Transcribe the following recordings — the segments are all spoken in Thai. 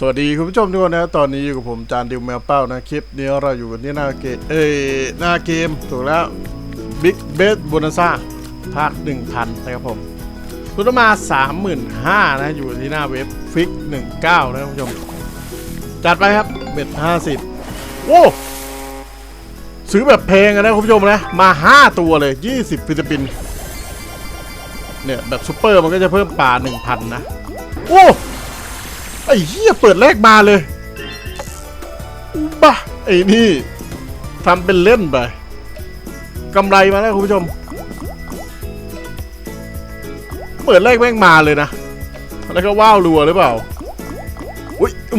สวัสดีคุณผู้ชมทุกคนนะตอนนี้อยู่กับผมจานดิวแมวเป้านะคลิปนี้เราอยู่กันที่หน้าเกมเอ้ยหน้าเกมถูกแล้ว Big b e s b o n a s a ภาค 1000 นะครับผมทุนมา 35,000นะอยู่ที่หน้าเว็บฟิก 19 นะคุณผู้ชม จัดไปครับเบ็ด50 โอ้ ซื้อแบบเพลงนะคุณผู้ชมนะ มา 5 ตัวเลย 20 ฟิลิปปินเนี่ยแบบซุปเปอร์มันก็จะเพิ่มป่า 1,000 นะ โอ้ ไอ้เหี้ยเปิดแรกมาเลยบ้าไอ้นี่ทำเป็นเล่นไปกำไรมาแล้วคุณผู้ชม เปิดแรกแม่งมาเลยนะ แล้วก็ว้าวรัวหรือเปล่า อุ้ยอื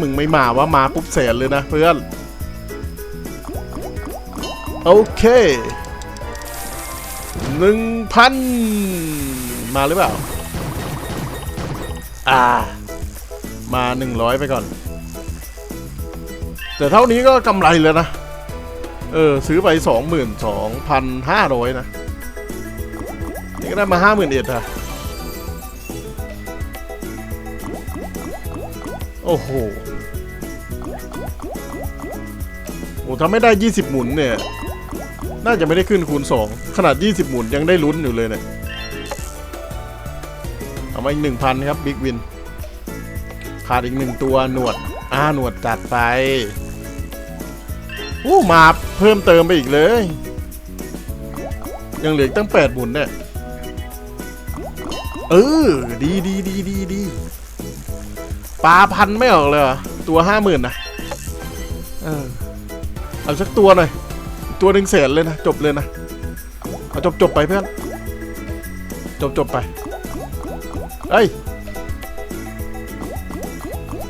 มึงไม่มาว่ามาปุ๊บแสนเลยนะเพื่อน โอเคหนึ่งพันมาหรือเปล่า อ่า มาหนึ่งร้อยไปก่อน แต่เท่านี้ก็กำไรแล้วนะ เออ ซื้อไปสองหมื่นสองพันห้าร้อยนะ นี่ก็ได้มาห้าหมื่นเอ็ดอะโอ้โห โอ้ถ้าไม่ได้ยี่สิบหมุนเนี่ย น่าจะไม่ได้ขึ้นคูณสองขนาดยี่สิบหมุนยังได้ลุ้นอยู่เลยเนี่ย เอามาอีกหนึ่งพันครับ บิ๊กวิน ขาดอีกหนึ่งตัวหนวดอ่าหนวดจัดไปอู้มาเพิ่มเติมไปอีกเลย ยังเหลือตั้งแปดหมุนเนี่ยเออดีดีดีดีดีปลาพันไม่ออกเลยตัวห้าหมื่นนะเออเอาสักตัวหน่อย ตัวหนึ่งแสนเลยนะ จบเลยนะ เอาจบจบไปเพื่อน จบจบไป เอ้ย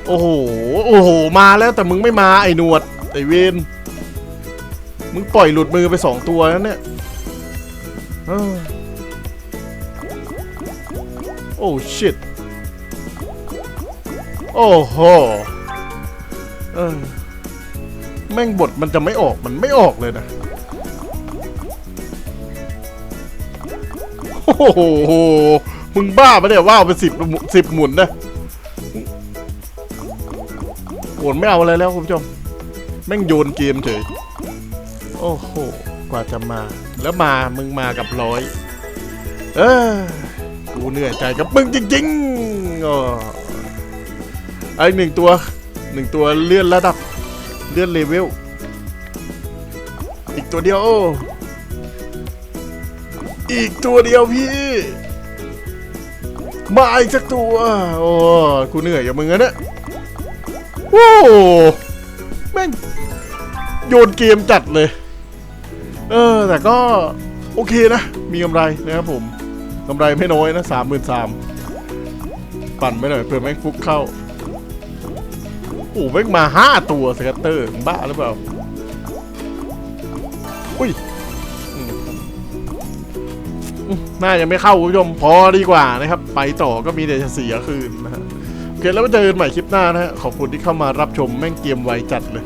โอ้โห โอ้โห มาแล้วแต่มึงไม่มาไอ้หนวด ไอ้เวนมึงปล่อยหลุดมือไปสองตัวแล้วเนี่ยโอ้ชิตโอ้โหเออแม่งบทมันจะไม่ออกมันไม่ออกเลยนะ โอ้โห มึงบ้าปะเนี่ยว่าวเป็นสิบสิบหมุนนะ โอนไม่เอาอะไรแล้วคุณผู้ชมแม่งโยนเกมเฉยโอ้โหกว่าจะมา แล้วมามึงมากับร้อย เออกูเหนื่อยใจกับมึงจริงๆอ๋อไอหนึ่งตัวหนึ่งตัวเลื่อนระดับเลื่อนเลเวลอีกตัวเดียวอีกตัวเดียวพี่มาอีกสักตัว โอ้กูเหนื่อยกับมึงอะเนี่ย โอ้แม่งโยนเกมจัดเลย เออ แต่ก็โอเคนะ มีกำไรนะครับผมกำไรไม่น้อยนะสามหมื่นสามปั่นไปหน่อยเผื่อแม่งฟุกเข้าโอ้แม่งมาห้าตัวสกัตเตอร์บ้าหรือเปล่า อุ้ยน่าจะไม่เข้าคุณผู้ชมพอดีกว่านะครับ ไปต่อก็มีแต่จะเสียคืนนะฮะ โอเคแล้วมาเจอกันใหม่คลิปหน้านะฮะ ขอบคุณที่เข้ามารับชมแม่งเกมไวจัดเลย